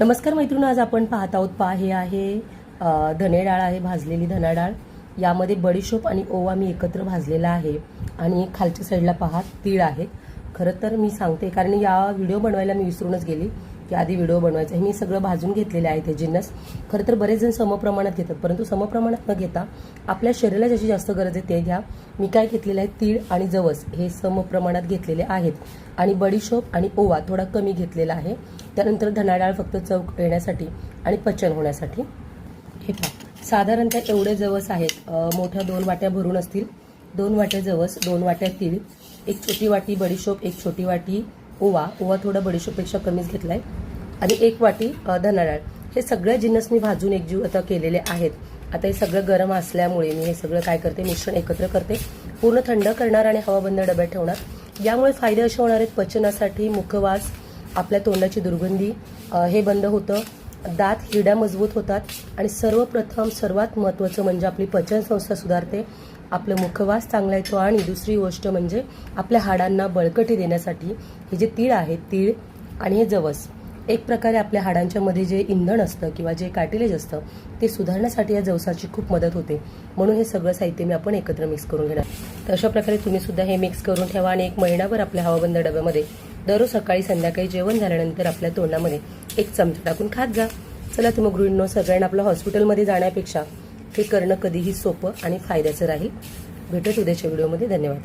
नमस्कार मैत्रिणी आज आपण पाहत आहोत पहा हे आहे धने डाळ आहे भाजलेली धना डाळ. यामध्ये बडीशोप आणि ओवा मी एकत्र भाजलेला आहे. आणि खालच्या साईडला पहा तीळ आहे. खरं तर मी सांगते कारण या व्हिडिओ बनवायला मी विसरूनच गेली. की आधी व्हिडिओ बनवायचा. हे मी सगळं भाजून घेतलेले आहे ते जिन्नस. खरं तर बरेच जण समप्रमाणात घेतात परंतु समप्रमाणात न घेता आपल्या शरीराला ज्याची जास्त गरज आहे ते घ्या. मी काय घेतलेलं आहे? तीळ आणि जवस हे समप्रमाणात घेतलेले आहेत. आणि बडीशोप आणि ओवा थोडा कमी घेतलेला आहे. त्यानंतर धनाडाळ फक्त चव येण्यासाठी आणि पचन होण्यासाठी. हे पहा. साधारणतः एवढे जवस आहेत. मोठ्या दोन वाट्या भरून असतील. दोन वाट्या जवस दोन वाट्या तीळ एक छोटी वाटी बडीशोप एक छोटी वाटी ओवा ओवा थोडा बडीशोपेक्षा कमीच घेतला आहे आणि एक वाटी अ, धनाडाळ. हे सगळे जिन्नस मी भाजून एकजीव आता केलेले आहेत. आता हे सगळं गरम असल्यामुळे मी हे सगळं काय करते मिश्रण एकत्र करते. पूर्ण थंड करणार आणि हवाबंद डब्यात ठेवणार. यामुळे फायदे असे होणार आहेत पचनासाठी मुखवास आपल्या तोंडाची दुर्गंधी हे बंद होतं. दात हिड्या मजबूत होतात आणि सर्वप्रथम सर्वात महत्त्वाचं म्हणजे आपली पचनसंस्था सुधारते. आपलं मुखवास चांगला येतो आणि दुसरी गोष्ट म्हणजे आपल्या हाडांना बळकटी देण्यासाठी हे जे तीळ आहे तीळ आणि हे जवस एक प्रकारे आपल्या हाडांच्यामध्ये जे इंधन असतं किंवा जे कार्टिलेज असतं ते सुधारण्यासाठी या जवसाची खूप मदत होते. म्हणून हे सगळं साहित्य मी आपण एकत्र मिक्स करून घेणार. तर अशा प्रकारे तुम्ही सुद्धा हे मिक्स करून ठेवा आणि एक महिनाभर आपल्या हवाबंद डब्यामध्ये दररोज सकाळी संध्याकाळी जेवण झाल्यानंतर आपल्या तोंडामध्ये एक चमचा टाकून खात जा. चला तर मग गृहिणींनो सगळ्यांना आपलं हॉस्पिटलमध्ये जाण्यापेक्षा हे करणं कधीही सोपं आणि फायद्याचं राहील. भेटत उद्याच्या व्हिडिओमध्ये. धन्यवाद.